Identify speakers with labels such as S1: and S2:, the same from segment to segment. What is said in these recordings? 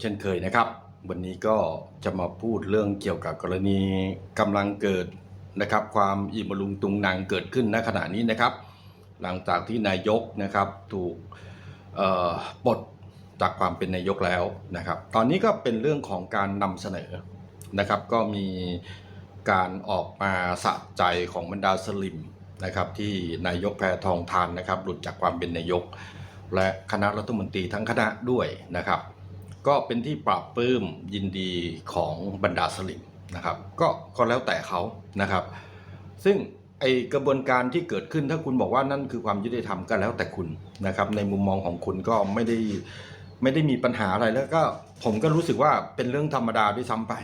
S1: เช่นเคยนะครับ วันนี้ก็จะมาพูดเรื่องเกี่ยวกับกรณีกำลังเกิดนะครับ ความอิมลุงตุงนางเกิดขึ้นณขณะนี้นะครับ หลังจากที่นายกนะครับถูกปลดจากความเป็นนายกแล้วนะครับ ตอนนี้ก็เป็นเรื่องของการนำเสนอนะครับ ก็มีการออกมาสะใจของบรรดาสลิมนะครับที่นายกแพทองทานนะครับ หลุดจากความเป็นนายก และคณะรัฐมนตรีทั้งคณะด้วยนะครับ ก็เป็นที่ปราบปลื้มยินดีของบรรดาสลิมนะครับก็ก็แล้วแต่เขานะครับ ซึ่งไอกระบวนการที่เกิดขึ้นถ้าคุณบอกว่านั่นคือความยุติธรรมก็แล้วแต่คุณนะครับ ในมุมมองของคุณก็ไม่ได้ไม่ได้มีปัญหาอะไรแล้วก็ผมก็รู้สึกว่าเป็นเรื่องธรรมดาด้วยซ้ำไป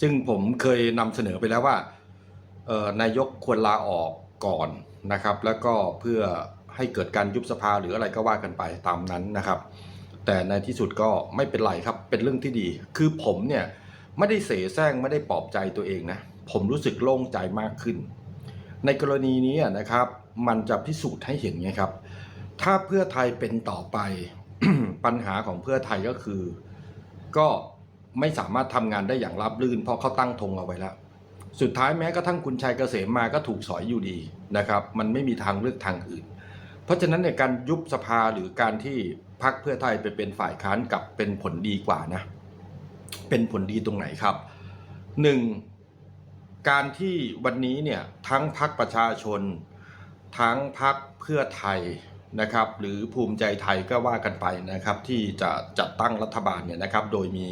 S1: ซึ่งผมเคยนำเสนอไปแล้วว่านายกควรลาออกก่อนนะครับ แล้วก็เพื่อให้เกิดการยุบสภาหรืออะไรก็ว่ากันไปตามนั้นนะครับ แต่ในที่สุดก็ไม่เป็นไรครับ เป็นเรื่องที่ดี คือผมเนี่ยไม่ได้เสแสร้งไม่ได้ปลอบใจตัวเองนะ ผมรู้สึกโล่งใจมากขึ้น ในกรณีนี้นะครับ มันจะพิสูจน์ให้เห็นไงครับ ถ้าเพื่อไทยเป็นต่อไป ปัญหาของเพื่อไทยก็คือ ก็ไม่สามารถทำงานได้อย่างราบรื่น เพราะเขาตั้งธงเอาไว้แล้วสุดท้ายแม้กระทั่งคุณชัยเกษมมาก็ถูกสอยอยู่ดีนะครับ มันไม่มีทางเลือกทางอื่น เพราะฉะนั้นในการยุบสภาหรือการที่พักเพื่อไทยไปเป็นฝ่ายค้านกับเป็นผลดีกว่านะ เป็นผลดีตรงไหนครับหนึ่งการที่วันนี้เนี่ยทั้งพักประชาชน ทั้งพักเพื่อไทยนะครับ หรือภูมิใจไทยก็ว่ากันไปนะครับ ที่จะจัดตั้งรัฐบาลเนี่ยนะครับ โดยมี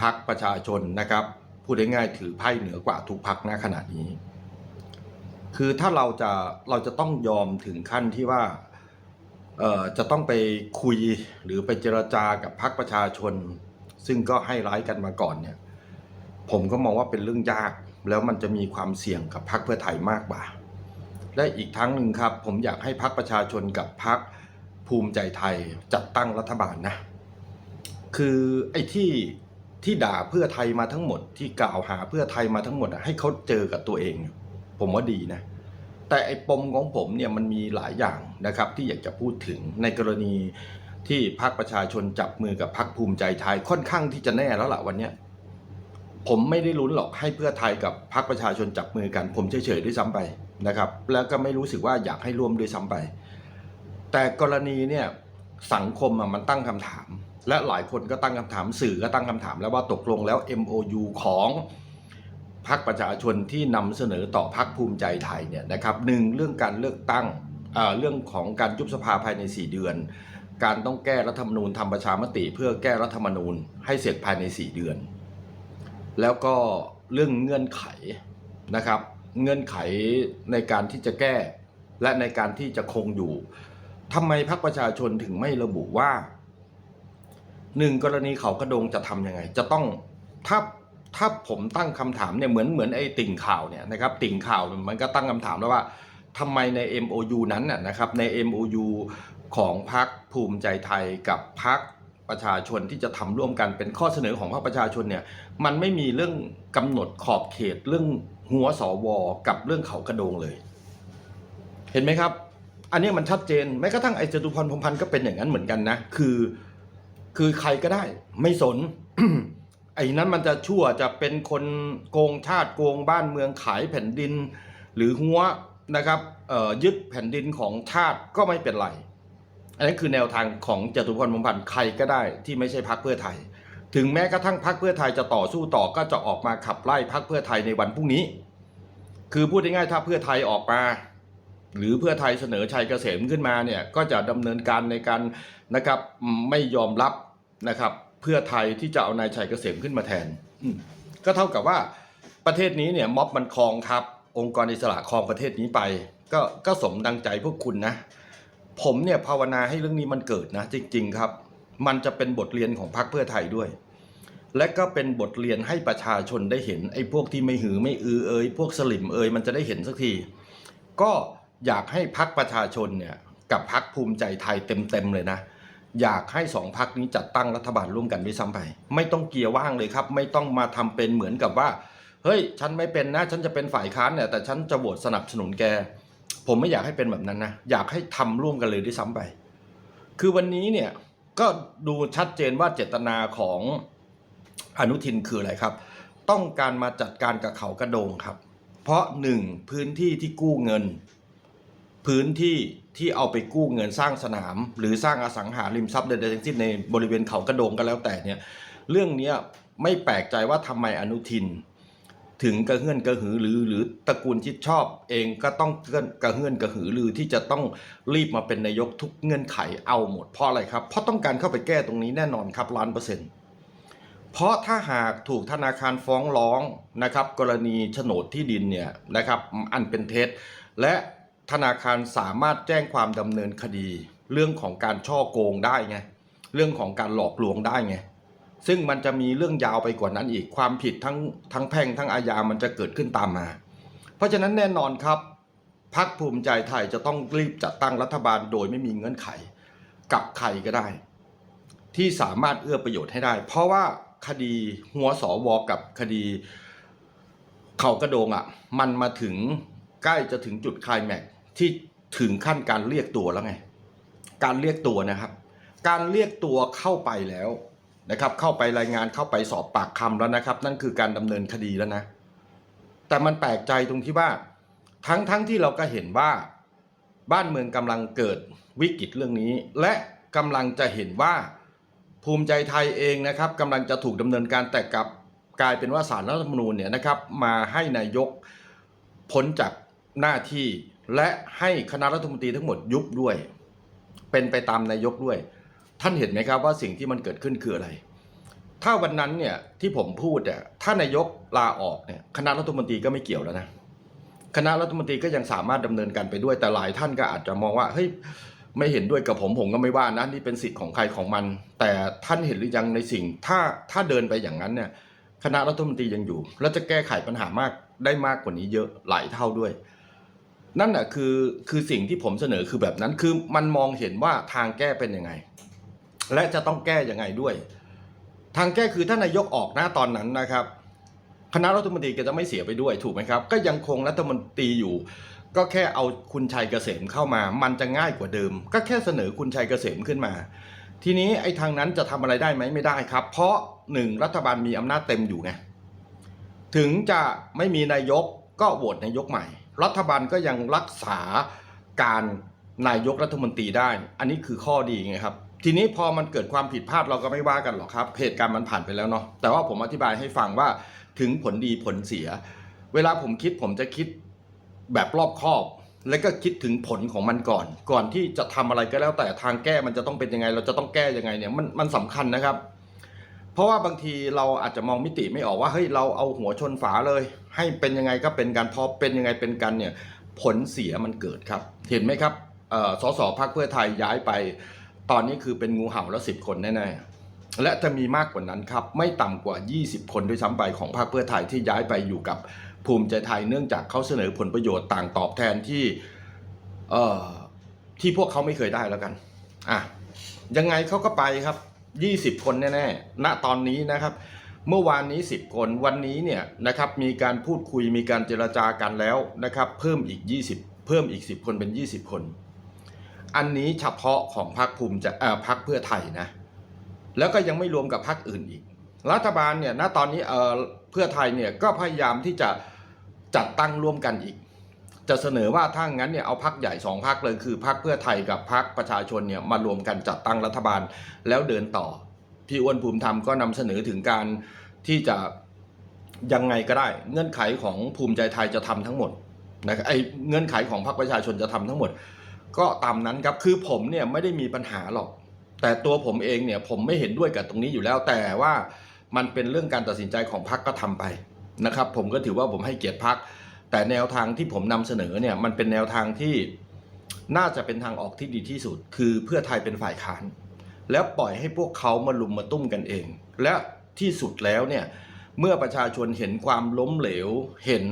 S1: พักประชาชนนะครับพูดง่ายๆถือไพ่เหนือกว่าทุกพักณขณะนี้ คือถ้าเราจะเราจะต้องยอมถึงขั้นที่ว่าเอ่อจะต้องไปคุยหรือไปเจรจากับพรรคประชาชน ซึ่งก็ให้ร้ายกันมาก่อนเนี่ย ผมก็มองว่าเป็นเรื่องยาก แล้วมันจะมีความเสี่ยงกับพรรคเพื่อไทยมากกว่า และอีกทั้งหนึ่งครับ ผมอยากให้พรรคประชาชนกับพรรคภูมิใจไทยจัดตั้งรัฐบาลนะ คือไอ้ที่ที่ด่าเพื่อไทยมาทั้งหมดที่กล่าวหาเพื่อไทยมาทั้งหมดให้เขาเจอกับตัวเอง ผมว่าดีนะ แต่ไอ้ปมของผมเนี่ยมันมีหลายอย่างนะครับที่อยากจะพูดถึงในกรณีที่พรรคประชาชนจับมือกับพรรคภูมิใจไทยค่อนข้างที่จะแน่แล้วล่ะวันเนี้ยผมไม่ได้ลุ้นหรอกให้เพื่อไทยกับพรรคประชาชนจับมือกัน ผมเฉยๆด้วยซ้ำไปนะครับ แล้วก็ไม่รู้สึกว่าอยากให้ร่วมด้วยซ้ำไป แต่กรณีเนี่ยสังคมมันตั้งคำถาม และหลายคนก็ตั้งคำถามสื่อก็ตั้งคำถามแล้วว่าตกลงแล้ว MOU ของ พรรคประชาชนที่นำเสนอต่อพรรคภูมิใจไทยเนี่ยนะครับหนึ่งเรื่องการเลือกตั้งเเรื่องของการยุบสภาภายใน 4 เดือน การต้องแก้รัฐธรรมนูญทำประชามติ เพื่อแก้รัฐธรรมนูญให้เสร็จภายใน 4 เดือน แล้วก็เรื่องเงื่อนไขนะครับ เงื่อนไขในการที่จะแก้และในการที่จะคงอยู่ทำไมพรรคประชาชนถึงไม่ระบุว่าหนึ่งกรณีเขากระโดงจะทำยังไง จะต้องถ้า ถ้าผมตั้งคำถามเนี่ยเหมือนเหมือนไอ้ติ่งข่าวเนี่ยนะครับติ่งข่าวมันก็ตั้งคำถามแล้วว่าทำไมใน MOU นั้นน่ะนะครับใน MOU ของพรรคภูมิใจไทยกับพรรคประชาชนที่จะทำร่วมกันเป็นข้อเสนอของพรรคประชาชนเนี่ยมันไม่มีเรื่องกำหนดขอบเขตเรื่องหัวสวกับเรื่องเขากระโดงเลย เห็นไหมครับ อันนี้มันชัดเจนแม้กระทั่งไอ้จตุพรพรมพันธ์ก็เป็นอย่างนั้นเหมือนกันนะ คือ คือใครก็ได้ ไม่สน ไอ้นั้นมันจะชั่วจะเป็นคนโกงชาติโกงบ้านเมืองขายแผ่นดิน หรือหัวนะครับยึดแผ่นดินของชาติก็ไม่เป็นไร อันนั้คือแนวทางของจตุพรพรมพันธ์ใครก็ได้ที่ไม่ใช่พรรคเพื่อไทย ถึงแม้กระทั่งพรรคเพื่อไทยจะต่อสู้ต่อก็จะออกมาขับไล่พรรคเพื่อไทยในวันพรุ่งนี้ คือพูดง่ายๆถ้าเพื่อไทยออกมา หรือเพื่อไทยเสนอชัยเกษมขึ้นมาเนี่ยก็จะดำเนินการในการนะครับไม่ยอมรับนะครับ พื่อไทยที่จะเอานายชัยเกษมขึ้นมาแทนก็เท่ากับว่าประเทศนี้เนี่ยม็อบมันครองครับ องค์กรอิสระครองประเทศนี้ไป ก็ก็สมดังใจพวกคุณนะ ผมเนี่ยภาวนาให้เรื่องนี้มันเกิดนะ จริง ๆ ครับ มันจะเป็นบทเรียนของพรรคเพื่อไทยด้วย และก็เป็นบทเรียนให้ประชาชนได้เห็น ไอ้พวกที่ไม่หือไม่อือเอยพวกสลิมเอยมันจะได้เห็นสักที ก็อยากให้พักประชาชนเนี่ยกับพักภูมิใจไทยเต็มๆเลยนะ อยากให้สองพักนี้จัดตั้งรัฐบาลร่วมกันด้วยซ้ำไป ไม่ต้องเกียร์ว่างเลยครับ ไม่ต้องมาทำเป็นเหมือนกับว่า เฮ้ย ฉันไม่เป็นนะ ฉันจะเป็นฝ่ายค้านเนี่ยแต่ฉันจะโหวตสนับสนุนแก ผมไม่อยากให้เป็นแบบนั้นนะ อยากให้ทำร่วมกันเลยด้วยซ้ำไป คือวันนี้เนี่ยก็ดูชัดเจนว่าเจตนาของอนุทินคืออะไรครับ ต้องการมาจัดการกับเขากระโดงครับ เพราะหนึ่งพื้นที่ที่กู้เงิน พื้นที่ ที่เอาไปกู้เงินสร้างสนาม หรือสร้างอสังหาริมทรัพย์ใดๆทั้งสิ้นในบริเวณเขากระโดงก็แล้วแต่เนี่ยเรื่องนี้ไม่แปลกใจว่าทำไมอนุทิน ถึงกระเฮือนกระหือหรือหรือตระกูลชิดชอบเองก็ต้องกระเฮือนกระหือรือที่จะต้องรีบมาเป็นนายกทุกเงื่อนไขเอาหมดเพราะอะไรครับเพราะต้องการเข้าไปแก้ตรงนี้แน่นอนครับล้านเปอร์เซ็นต์เพราะถ้าหากถูกธนาคารฟ้องร้องนะครับ กรณีโฉนดที่ดินเนี่ยนะครับอันเป็นเท็จและ ธนาคารสามารถแจ้งความดำเนินคดี เรื่องของการช่อโกงได้ไงเรื่องของการหลอกลวงได้ไงซึ่งมันจะมีเรื่องยาวไปกว่านั้นอีกความผิดทั้งทั้งแพ่งทั้งอาญามันจะเกิดขึ้นตามมา เพราะฉะนั้นแน่นอนครับพักภูมิใจไทยจะต้องรีบจัดตั้งรัฐบาลโดยไม่มีเงื่อนไข กับใครก็ได้ ที่สามารถเอื้อประโยชน์ให้ได้ เพราะว่าคดีหัวสวกับคดี เขากระโดงอะ มันมาถึงใกล้จะถึงจุดไคลายแม็ก ที่ถึงขั้นการเรียกตัวแล้วไง การเรียกตัวนะครับ การเรียกตัวเข้าไปแล้วนะครับ เข้าไปรายงานเข้าไปสอบปากคำแล้วนะครับ นั่นคือการดำเนินคดีแล้วนะ แต่มันแปลกใจตรงที่ว่า ทั้งทั้งที่เราก็เห็นว่าบ้านเมืองกำลังเกิดวิกฤตเรื่องนี้ และกำลังจะเห็นว่าภูมิใจไทยเองนะครับกำลังจะถูกดำเนินการแต่กลับกลายเป็นว่าสารรัฐธรรมนูญเนี่ยนะครับมาให้นายกพ้นจากหน้าที่ และให้คณะรัฐมนตรีทั้งหมดยุบด้วย เป็นไปตามนายกด้วย ท่านเห็นไหมครับว่าสิ่งที่มันเกิดขึ้นคืออะไร ถ้าวันนั้นเนี่ยที่ผมพูดเนี่ยถ้านายกลาออกเนี่ยคณะรัฐมนตรีก็ไม่เกี่ยวแล้วนะคณะรัฐมนตรีก็ยังสามารถดำเนินการไปด้วยแต่หลายท่านก็อาจจะมองว่าเฮ้ยไม่เห็นด้วยกับผมผมก็ไม่ว่านะนี่เป็นสิทธิ์ของใครของมัน แต่ท่านเห็นหรือยังในสิ่ง ถ้าถ้าเดินไปอย่างนั้นเนี่ยคณะรัฐมนตรียังอยู่ แล้วจะแก้ไขปัญหามากได้มากกว่านี้เยอะหลายเท่าด้วย นั่นแหะคือคือสิ่งที่ผมเสนอคือแบบนั้นคือมันมองเห็นว่าทางแก้เป็นยังไง และจะต้องแก้ยังไงด้วย ทางแก้คือถ้านายกออกหน้าตอนนั้นนะครับ คณะรัฐมนตรีก็จะไม่เสียไปด้วยถูกไหมครับ ก็ยังคงรัฐมนตรีอยู่ ก็แค่เอาคุณชัยเกษมเข้ามา มันจะง่ายกว่าเดิม ก็แค่เสนอคุณชัยเกษมขึ้นมา ทีนี้ไอ้ทางนั้นจะทำอะไรได้ไหมไม่ได้ครับ เพราะหนึ่งรัฐบาลมีอำนาจเต็มอยู่ไงถึงจะไม่มีนายกก็โหวตนายกใหม่ รัฐบาลก็ยังรักษาการนายกรัฐมนตรีได้ อันนี้คือข้อดีไงครับ ทีนี้พอมันเกิดความผิดพลาดเราก็ไม่ว่ากันหรอกครับ เหตุการณ์มันผ่านไปแล้วเนาะ แต่ว่าผมอธิบายให้ฟังว่าถึงผลดีผลเสีย เวลาผมคิดผมจะคิดแบบรอบคอบ แล้วก็คิดถึงผลของมันก่อน ก่อนที่จะทำอะไรก็แล้วแต่ทางแก้มันจะต้องเป็นยังไง เราจะต้องแก้ยังไงเนี่ย มันมันสำคัญนะครับ เพราะว่าบางทีเราอาจจะมองมิติไม่ออกว่าเฮ้ยเราเอาหัวชนฝาเลย ให้เป็นยังไงก็เป็นการพอเป็นยังไงเป็นกันเนี่ยผลเสียมันเกิดครับ เห็นไหมครับสสพักเพื่อไทยย้ายไป ตอนนี้คือเป็นงูเห่าแล้วสิบคนแน่ๆและจะมีมากกว่านั้นครับ ไม่ต่ำกว่า 20 คนด้วยซ้ำไปของพรรคเพื่อไทยที่ย้ายไปอยู่กับภูมิใจไทยเนื่องจากเขาเสนอผลประโยชน์ต่างตอบแทนที่ที่พวกเขาไม่เคยได้แล้วกันอะยังไงเขาก็ไปครับ 20 คนแน่ๆณตอนนี้นะครับ เมื่อวานนี้ 10 คนวันนี้เนี่ยนะครับมีการพูดคุยมีการเจรจากันแล้วนะครับเพิ่มอีก 20 เพิ่มอีก 10 คนเป็น 20 คน อันนี้เฉพาะของพรรคภูมิใจเอ่อพรรคเพื่อไทยนะแล้วก็ยังไม่รวมกับพรรคอื่นอีก รัฐบาลเนี่ยณตอนนี้เอ่อเพื่อไทยเนี่ยก็พยายามที่จะจัดตั้งร่วมกันอีก จะเสนอว่าถ้างั้นเนี่ยเอาพรรคใหญ่สองพรรคเลยคือพรรคเพื่อไทยกับพรรคประชาชนเนี่ยมารวมกันจัดตั้งรัฐบาลแล้วเดินต่อ พี่อ้วนภูมิธรรมก็นำเสนอถึงการที่จะยังไงก็ได้ เงื่อนไขของภูมิใจไทยจะทำทั้งหมดนะครับไอ้เงื่อนไขของพรรคประชาชนจะทำทั้งหมด ก็ตามนั้นครับคือผมเนี่ยไม่ได้มีปัญหาหรอก แต่ตัวผมเองเนี่ยผมไม่เห็นด้วยกับตรงนี้อยู่แล้ว แต่ว่ามันเป็นเรื่องการตัดสินใจของพรรคก็ทำไปนะครับ ผมก็ถือว่าผมให้เกียรติพรรค แต่แนวทางที่ผมนำเสนอเนี่ยมันเป็นแนวทางที่น่าจะเป็นทางออกที่ดีที่สุด คือเพื่อไทยเป็นฝ่ายค้าน แล้วปล่อยให้พวกเขามาลุมมาตุ้มกันเอง และที่สุดแล้วเนี่ยเมื่อประชาชนเห็นความล้มเหลว เห็น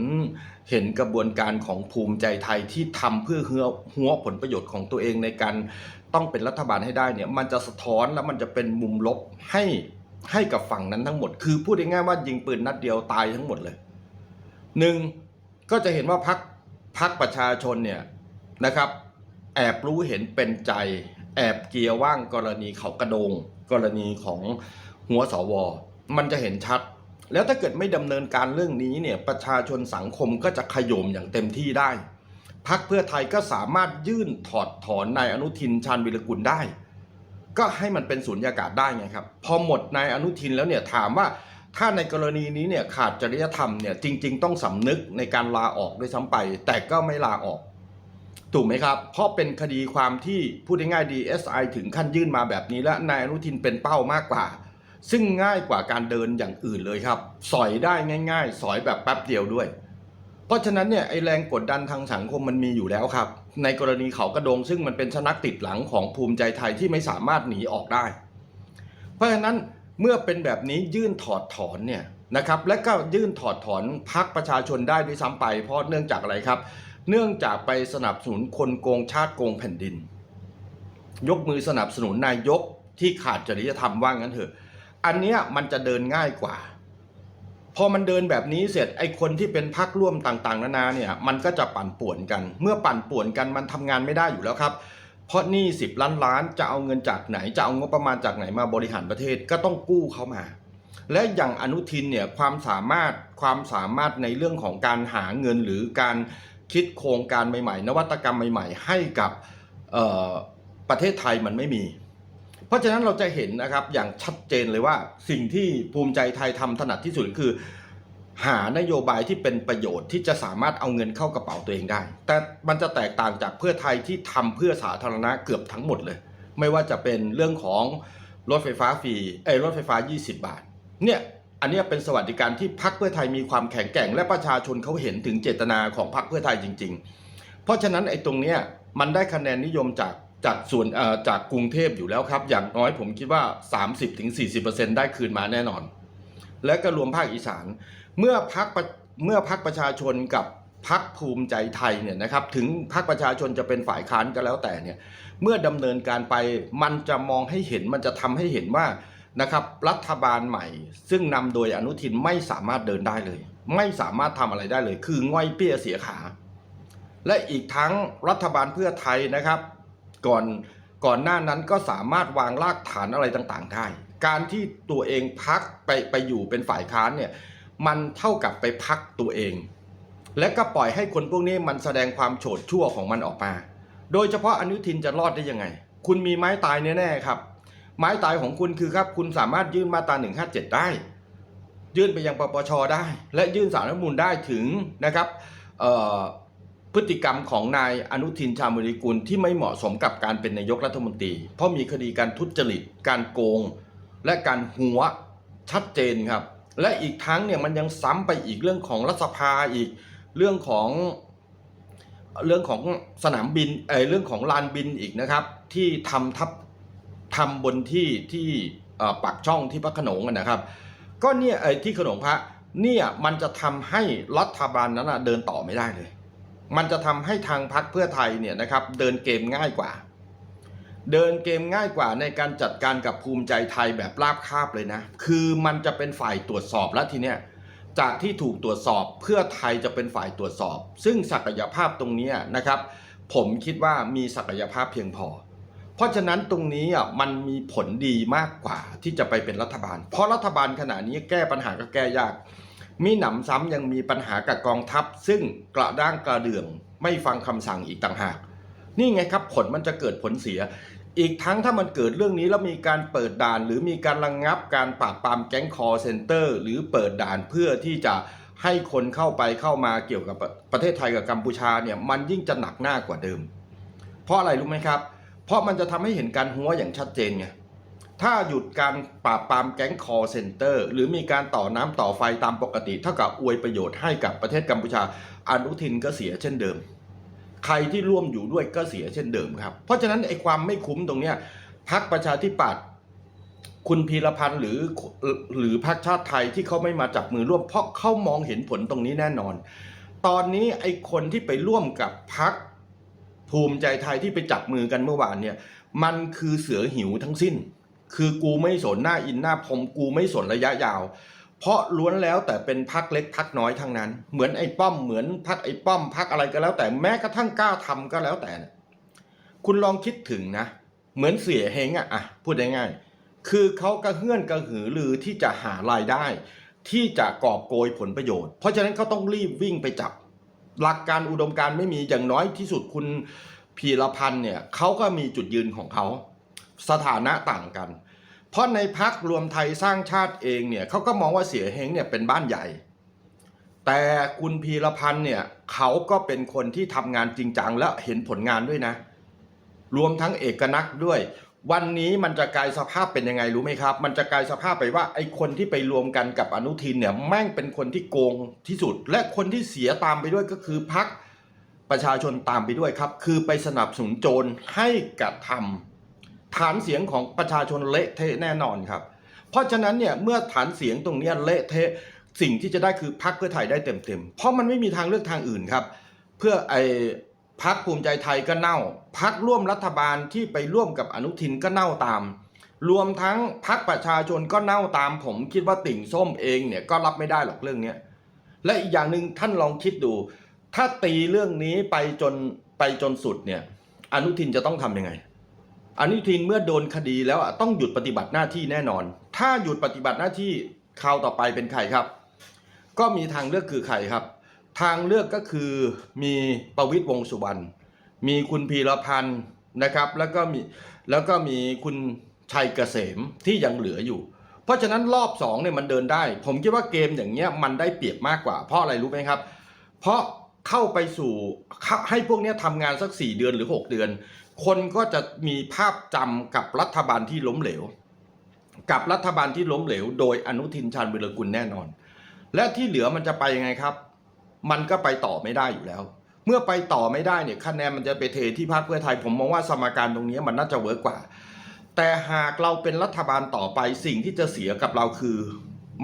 S1: เห็นกระบวนการของภูมิใจไทยที่ทำเพื่อหัวหัวผลประโยชน์ของตัวเองในการต้องเป็นรัฐบาลให้ได้เนี่ยมันจะสะท้อนแล้วมันจะเป็นมุมลบให้ให้กับฝั่งนั้นทั้งหมด คือพูดง่ายๆว่ายิงปืนนัดเดียวตายทั้งหมดเลยหนึ่ง ก็จะเห็นว่าพักพักประชาชนเนี่ยนะครับ แอบรู้เห็นเป็นใจ แอบเกียร์ว่างกรณีเขากระโดง กรณีของหัวสว มันจะเห็นชัด แล้วถ้าเกิดไม่ดำเนินการเรื่องนี้เนี่ยประชาชนสังคมก็จะขย่มอย่างเต็มที่ได้พักเพื่อไทยก็สามารถยื่นถอดถอนนายอนุทินชาญวิรกุลได้ ก็ให้มันเป็นสุญญากาศได้ไงครับ พอหมดนายอนุทินแล้วเนี่ยถามว่า ถ้าในกรณีนี้เนี่ยขาดจริยธรรมเนี่ยจริง ๆ ต้องสำนึกในการลาออกด้วยซ้ำไป แต่ก็ไม่ลาออก ถูกไหมครับ เพราะเป็นคดีความที่พูดง่ายๆ DSI ถึงขั้นยื่นมาแบบนี้และนายอนุทินเป็นเป้ามากกว่า ซึ่งง่ายกว่าการเดินอย่างอื่นเลยครับ สอยได้ง่าย ๆ สอยแบบแป๊บเดียวด้วย เพราะฉะนั้นเนี่ยไอแรงกดดันทางสังคมมันมีอยู่แล้วครับ ในกรณีเขากระโดงซึ่งมันเป็นชนักติดหลังของภูมิใจไทยที่ไม่สามารถหนีออกได้ เพราะฉะนั้น เมื่อเป็นแบบนี้ยื่นถอดถอนเนี่ยนะครับและก็ยื่นถอดถอนพักประชาชนได้ด้วยซ้ำไป เพราะเนื่องจากอะไรครับ เนื่องจากไปสนับสนุนคนโกงชาติโกงแผ่นดิน ยกมือสนับสนุนนายกที่ขาดจริยธรรมว่างั้นเถอะ อันเนี้ยมันจะเดินง่ายกว่า พอมันเดินแบบนี้เสร็จไอ้คนที่เป็นพักร่วมต่างๆ นานาเนี่ยมันก็จะปั่นป่วนกัน เมื่อปั่นป่วนกันมันทำงานไม่ได้อยู่แล้วครับ เพราะหนี่สิบล้านล้านจะเอาเงินจากไหน จะเอางบประมาณจากไหนมาบริหารประเทศก็ต้องกู้เข้ามา และอย่างอนุทินเนี่ยความสามารถความสามารถในเรื่องของการหาเงินหรือการคิดโครงการใหม่ๆ นวัตกรรมใหม่ ๆ ให้กับประเทศไทยมันไม่มี เพราะฉะนั้นเราจะเห็นนะครับอย่างชัดเจนเลยว่าสิ่งที่ภูมิใจไทยทำถนัดที่สุดคือ หานโยบายที่เป็นประโยชน์ที่จะสามารถเอาเงินเข้ากระเป๋าตัวเองได้ แต่มันจะแตกต่างจากเพื่อไทยที่ทำเพื่อสาธารณะเกือบทั้งหมดเลย ไม่ว่าจะเป็นเรื่องของรถไฟฟ้าฟรีเอ้รถไฟฟ้า 20 บาท เนี่ยอันนี้เป็นสวัสดิการที่พรรคเพื่อไทยมีความแข็งแกร่ง และประชาชนเขาเห็นถึงเจตนาของพรรคเพื่อไทยจริง ๆ เพราะฉะนั้นไอ้ตรงเนี้ยมันได้คะแนนนิยมจากจากส่วนเอ่อจากกรุงเทพอยู่แล้วครับ อย่างน้อยผมคิดว่า 30-40%ได้คืนมาแน่นอน และก็รวมภาคอีสาน เมื่อพักเมื่อพักประชาชนกับพักภูมิใจไทยเนี่ยนะครับถึงพักประชาชนจะเป็นฝ่ายค้านก็แล้วแต่เนี่ยเมื่อดำเนินการไปมันจะมองให้เห็นมันจะทำให้เห็นว่านะครับรัฐบาลใหม่ ซึ่งนำโดยอนุทินไม่สามารถเดินได้เลย ไม่สามารถทำอะไรได้เลย คือง่อยเปี้ยเสียขา และอีกทั้งรัฐบาลเพื่อไทยนะครับ ก่อนก่อนหน้านั้นก็สามารถวางรากฐานอะไรต่างๆได้ การที่ตัวเองพักไปไปอยู่เป็นฝ่ายค้านเนี่ย มันเท่ากับไปพักตัวเอง และก็ปล่อยให้คนพวกนี้มันแสดงความโฉดชั่วของมันออกมา โดยเฉพาะอนุทินจะรอดได้ยังไง คุณมีไม้ตายแน่ๆครับ ไม้ตายของคุณคือครับ คุณสามารถยื่นมาตรา157 ได้ ยื่นไปยังปปชได้ และยื่นสารรัฐมนูลได้ถึงนะครับพฤติกรรมของนายอนุทินชาญวิริกุลที่ไม่เหมาะสมกับการเป็นนายกรัฐมนตรี เพราะมีคดีการทุจริต การโกง และการหัวชัดเจนครับ และอีกทั้งเนี่ยมันยังซ้ำไปอีกเรื่องของรัฐสภาอีกเรื่องของเรื่องของสนามบินเออเรื่องของลานบินอีกนะครับ ที่ทำทับทำบนที่ที่ปากช่องที่พระโขนงนะครับ ก็เนี่ยไอ้ที่ขนงพระเนี่ยมันจะทำให้รัฐบาลนั้นนะเดินต่อไม่ได้เลย มันจะทำให้ทางพรรคเพื่อไทยเนี่ยนะครับเดินเกมง่ายกว่า เดินเกมง่ายกว่าในการจัดการกับภูมิใจไทยแบบราบคาบเลยนะ คือมันจะเป็นฝ่ายตรวจสอบแล้วทีเนี้ยจากที่ถูกตรวจสอบเพื่อไทยจะเป็นฝ่ายตรวจสอบ ซึ่งศักยภาพตรงนี้นะครับ ผมคิดว่ามีศักยภาพเพียงพอ เพราะฉะนั้นตรงนี้อะมันมีผลดีมากกว่าที่จะไปเป็นรัฐบาล เพราะรัฐบาลขณะนี้แก้ปัญหาก็แก้ยาก มีหนำซ้ำยังมีปัญหากับกองทัพ ซึ่งกระด้างกระเดื่องไม่ฟังคำสั่งอีกต่างหาก นี่ไงครับผลมันจะเกิดผลเสีย อีกทั้งถ้ามันเกิดเรื่องนี้แล้วมีการเปิดด่าน หรือมีการระงงับการปราบปรามแก๊งคอร์เซนเตอร์ หรือเปิดด่านเพื่อที่จะให้คนเข้าไปเข้ามาเกี่ยวกับประเทศไทยกับกัมพูชาเนี่ยมันยิ่งจะหนักหน้ากว่าเดิม เพราะอะไรรู้ไหมครับ เพราะมันจะทำให้เห็นการหัวอย่างชัดเจนไงถ้าหยุดการปราบปรามแก๊งคอร์เซนเตอร์ หรือมีการต่อน้ำต่อไฟตามปกติ เท่ากับอวยประโยชน์ให้กับประเทศกัมพูชาอนุทินก็เสียเช่นเดิม ใครที่ร่วมอยู่ด้วยก็เสียเช่นเดิมครับ เพราะฉะนั้นไอ้ความไม่คุ้มตรงเนี้ยพักประชาธิปัตย์คุณพีรพันธ์หรือหรือพักชาติไทยที่เขาไม่มาจับมือร่วม เพราะเขามองเห็นผลตรงนี้แน่นอน ตอนนี้ไอ้คนที่ไปร่วมกับพักภูมิใจไทยที่ไปจับมือกันเมื่อวานเนี่ย มันคือเสือหิวทั้งสิ้น คือกูไม่สนหน้าอินหน้าพรมกูไม่สนระยะยาว เพราะล้วนแล้วแต่เป็นพักเล็กพักน้อยทั้งนั้น เหมือนไอ้ป้อมเหมือนพักไอ้ป้อมพักอะไรก็แล้ว แต่แม้กระทั่งกล้าทำก็แล้วแต่คุณลองคิดถึงนะ เหมือนเสียเฮงอะอะพูดง่ายๆคือเขากระเฮื่อนกระหือรือที่จะหารายได้ ที่จะกอบโกยผลประโยชน์ เพราะฉะนั้นเขาต้องรีบวิ่งไปจับ หลักการอุดมการไม่มีอย่างน้อยที่สุดคุณพีรพันธ์เนี่ยเขาก็มีจุดยืนของเขาสถานะต่างกัน เพราะในพักรวมไทยสร้างชาติเองเนี่ยเขาก็มองว่าเสียเฮงเนี่ยเป็นบ้านใหญ่ แต่คุณพีรพันธ์เนี่ยเขาก็เป็นคนที่ทำงานจริงจังและเห็นผลงานด้วยนะ รวมทั้งเอกนักด้วย วันนี้มันจะกลายสภาพเป็นยังไงรู้ไหมครับ มันจะกลายสภาพไปว่าไอ้คนที่ไปรวมกันกับอนุทินเนี่ยแม่งเป็นคนที่โกงที่สุด และคนที่เสียตามไปด้วยก็คือพักประชาชนตามไปด้วยครับ คือไปสนับสนุนโจรให้กระทำ ฐานเสียงของประชาชนเละเทะแน่นอนครับ เพราะฉะนั้นเนี่ยเมื่อฐานเสียงตรงนี้เละเทะสิ่งที่จะได้คือพักเพื่อไทยได้เต็มๆ เพราะมันไม่มีทางเลือกทางอื่นครับ เพื่อไอ้พักภูมิใจไทยก็เน่า พักร่วมรัฐบาลที่ไปร่วมกับอนุทินก็เน่าตาม รวมทั้งพักประชาชนก็เน่าตาม ผมคิดว่าติ่งส้มเองเนี่ยก็รับไม่ได้หรอกเรื่องนี้และอีกอย่างหนึ่งท่านลองคิดดู ถ้าตีเรื่องนี้ไปจนไปจนสุดเนี่ยอนุทินจะต้องทำยังไง อนุทินเมื่อโดนคดีแล้วต้องหยุดปฏิบัติหน้าที่แน่นอน ถ้าหยุดปฏิบัติหน้าที่คราวต่อไปเป็นใครครับ ก็มีทางเลือกคือใครครับ ทางเลือกก็คือมีประวิตยวงสุวรรณมีคุณพีรพันธ์นะครับ แล้วก็มีแล้วก็มีคุณชัยเกษมที่ยังเหลืออยู่ เพราะฉะนั้นรอบสองเนี่ยมันเดินได้ ผมคิดว่าเกมอย่างเงี้ยมันได้เปรียบมากกว่า เพราะอะไรรู้ไหมครับ เพราะ เข้าไปสู่ให้พวกนี้ทำงานสัก 4 เดือนหรือ 6 เดือน คนก็จะมีภาพจำกับรัฐบาลที่ล้มเหลว กับรัฐบาลที่ล้มเหลว โดยอนุทินชาญวิรกุลแน่นอน และที่เหลือมันจะไปยังไงครับ มันก็ไปต่อไม่ได้อยู่แล้ว เมื่อไปต่อไม่ได้เนี่ยคะแนนมันจะไปเทที่พรรคเพื่อไทยผมมองว่าสมการตรงนี้มันน่าจะเวิร์กกว่า แต่หากเราเป็นรัฐบาลต่อไปสิ่งที่จะเสียกับเราคือ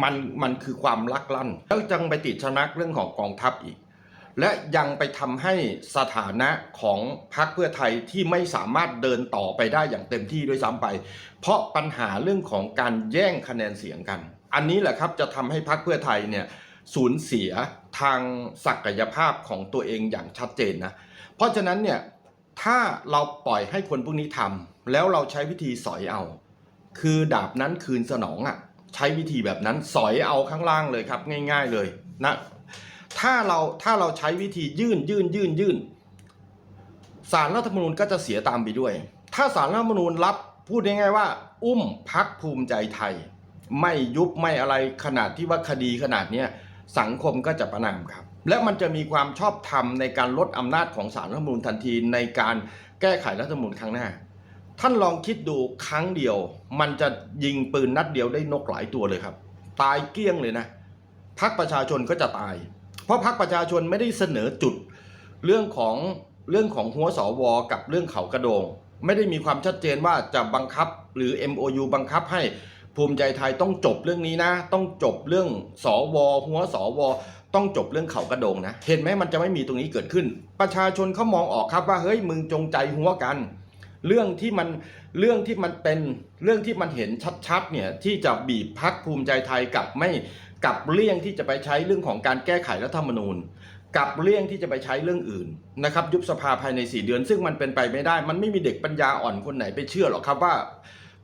S1: มันมันคือความลักลั่นแล้วจังไปติดชนักเรื่องของกองทัพอีก และยังไปทำให้สถานะของพรรคเพื่อไทยที่ไม่สามารถเดินต่อไปได้อย่างเต็มที่ด้วยซ้ำไป เพราะปัญหาเรื่องของการแย่งคะแนนเสียงกัน อันนี้แหละครับจะทำให้พรรคเพื่อไทยเนี่ยสูญเสียทางศักยภาพของตัวเองอย่างชัดเจนนะ เพราะฉะนั้นเนี่ยถ้าเราปล่อยให้คนพวกนี้ทำแล้วเราใช้วิธีสอยเอา คือดาบนั้นคืนสนองอะใช้วิธีแบบนั้นสอยเอาข้างล่างเลยครับ ง่าย ๆเลยนะ ถ้าเราถ้าเราใช้วิธียื่นยื่นยื่นยื่นสารรัฐธรรมนูญก็จะเสียตามไปด้วย ถ้าสารรัฐธรรมนูญรับพูดง่ายๆว่า อุ้มพักภูมิใจไทย ไม่ยุบไม่อะไรขนาดที่ว่าคดีขนาดเนี้ยสังคมก็จะประนามครับ และมันจะมีความชอบธรรมในการลดอำนาจของสารรัฐธรรมนูญทันทีในการแก้ไขรัฐธรรมนูญครั้งหน้า ท่านลองคิดดูครั้งเดียว มันจะยิงปืนนัดเดียวได้นกหลายตัวเลยครับ ตายเกลี้ยงเลยนะพักประชาชนก็จะตาย ราะพักประชาชนไม่ได้เสนอจุดเรื่องของเรื่องของหัวสวกับเรื่องเขากระโดง ไม่ได้มีความชัดเจนว่าจะบังคับหรือ MOU บังคับให้ภูมิใจไทยต้องจบเรื่องนี้นะ ต้องจบเรื่องสวหัวสวต้องจบเรื่องเขากระโดงนะ เห็นไหมมันจะไม่มีตรงนี้เกิดขึ้น ประชาชนเขามองออกครับว่าเฮ้ยมึงจงใจหัวกัน เรื่องที่มันเรื่องที่มันเป็นเรื่องที่มันเห็นชัดๆเนี่ยที่จะบีบพักภูมิใจไทยกับไม่ กับเลี่ยงที่จะไปใช้เรื่องของการแก้ไขรัฐธรรมนูญ กับเลี่ยงที่จะไปใช้เรื่องอื่นนะครับยุบสภาภายใน 4 เดือน ซึ่งมันเป็นไปไม่ได้ มันไม่มีเด็กปัญญาอ่อนคนไหนไปเชื่อหรอกครับว่า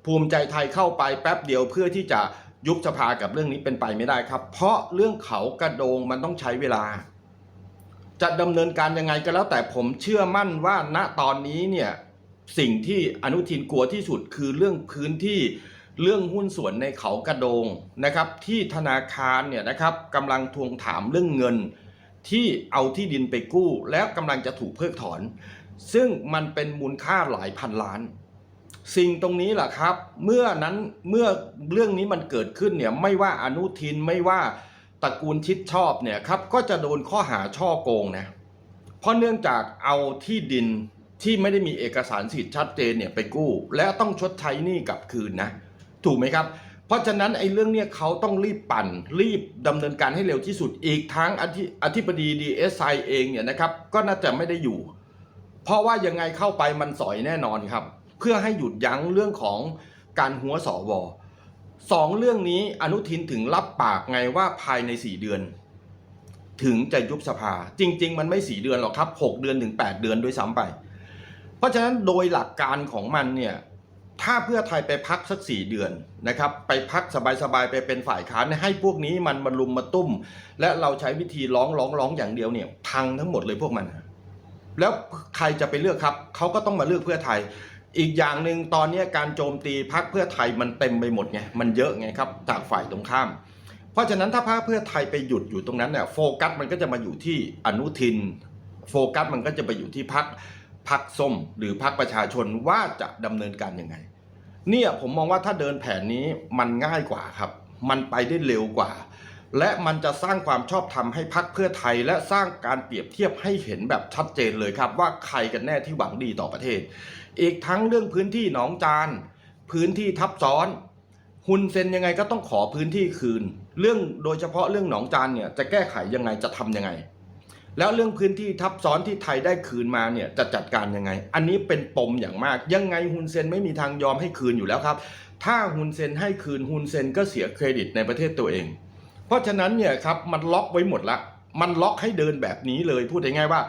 S1: ภูมิใจไทยเข้าไปแป๊บเดียวเพื่อที่จะยุบสภากับเรื่องนี้เป็นไปไม่ได้ครับ เพราะเรื่องเขากระโดงมันต้องใช้เวลา จะดำเนินการยังไงก็แล้วแต่ผมเชื่อมั่นว่าณตอนนี้เนี่ยสิ่งที่อนุทินกลัวที่สุดคือเรื่องพื้นที่ เรื่องหุ้นส่วนในเขากระโดงนะครับที่ธนาคารเนี่ยนะครับกำลังทวงถามเรื่องเงิน ที่เอาที่ดินไปกู้ แล้วกำลังจะถูกเพิกถอน ซึ่งมันเป็นมูลค่าหลายพันล้าน สิ่งตรงนี้แหละครับ เมื่อนั้นเมื่อเรื่องนี้มันเกิดขึ้นเนี่ยไม่ว่าอนุทินไม่ว่าตระกูลชิดชอบเนี่ยครับก็จะโดนข้อหาช่อโกงนะเพราะเนื่องจากเอาที่ดินที่ไม่ได้มีเอกสารสิทธิ์ชัดเจนเนี่ยไปกู้ แล้วต้องชดใช้หนี้กลับคืนนะ ถูกไหมครับ เพราะฉะนั้นไอ้เรื่องเนี้ยเขาต้องรีบปั่น รีบดำเนินการให้เร็วที่สุดอีกทั้งอธิอธิบดีดีเอสไอเองเนี่ยนะครับก็น่าจะไม่ได้อยู่ เพราะว่ายังไงเข้าไปมันสอยแน่นอนครับ เพื่อให้หยุดยั้งเรื่องของการหัวสวสองเรื่องนี้อนุทินถึงรับปากไงว่าภายใน4เดือน ถึงจะยุบสภา จริง ๆ มันไม่สี่เดือนหรอกครับ6เดือนถึง8เดือนด้วยซ้ำไป เพราะฉะนั้นโดยหลักการของมันเนี่ย ถ้าเพื่อไทยไปพักสักสี่เดือนนะครับ ไปพักสบายๆไปเป็นฝ่ายค้านให้พวกนี้มันมาลุมมาตุ้ม และเราใช้วิธีร้องร้องร้องอย่างเดียวเนี่ย พังทั้งหมดเลยพวกมัน แล้วใครจะไปเลือกครับเขาก็ต้องมาเลือกเพื่อไทย อีกอย่างหนึ่งตอนนี้การโจมตีพักเพื่อไทยมันเต็มไปหมดไงมันเยอะไงครับจากฝ่ายตรงข้าม เพราะฉะนั้นถ้าพรรคเพื่อไทยไปหยุดอยู่ตรงนั้นเนี่ยโฟกัสมันก็จะมาอยู่ที่อนุทิน โฟกัสมันก็จะไปอยู่ที่พักพักส้มหรือพักประชาชนว่าจะดำเนินการยังไง เนี่ยผมมองว่าถ้าเดินแผนนี้มันง่ายกว่าครับ มันไปได้เร็วกว่า และมันจะสร้างความชอบธรรมให้พักเพื่อไทย และสร้างการเปรียบเทียบให้เห็นแบบชัดเจนเลยครับ ว่าใครกันแน่ที่หวังดีต่อประเทศ อีกทั้งเรื่องพื้นที่หนองจานพื้นที่ทับซ้อนฮุนเซนยังไงก็ต้องขอพื้นที่คืน เรื่องโดยเฉพาะเรื่องหนองจานเนี่ยจะแก้ไขยังไงจะทำยังไง แล้วเรื่องพื้นที่ทับซ้อนที่ไทยได้คืนมาเนี่ยจะจัดการยังไง อันนี้เป็นปมอย่างมาก ยังไงฮุนเซนไม่มีทางยอมให้คืนอยู่แล้วครับ ถ้าฮุนเซนให้คืนฮุนเซนก็เสียเครดิตในประเทศตัวเอง เพราะฉะนั้นเนี่ยครับมันล็อกไว้หมดละ มันล็อกให้เดินแบบนี้เลยพูดง่ายๆว่า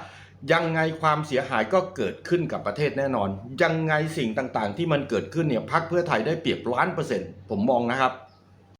S1: ยังไงความเสียหายก็เกิดขึ้นกับประเทศแน่นอน ยังไงสิ่งต่างๆ ที่มันเกิดขึ้นเนี่ยพักเพื่อไทยได้เปรียบล้านเปอร์เซ็นต์ผมมองนะครับ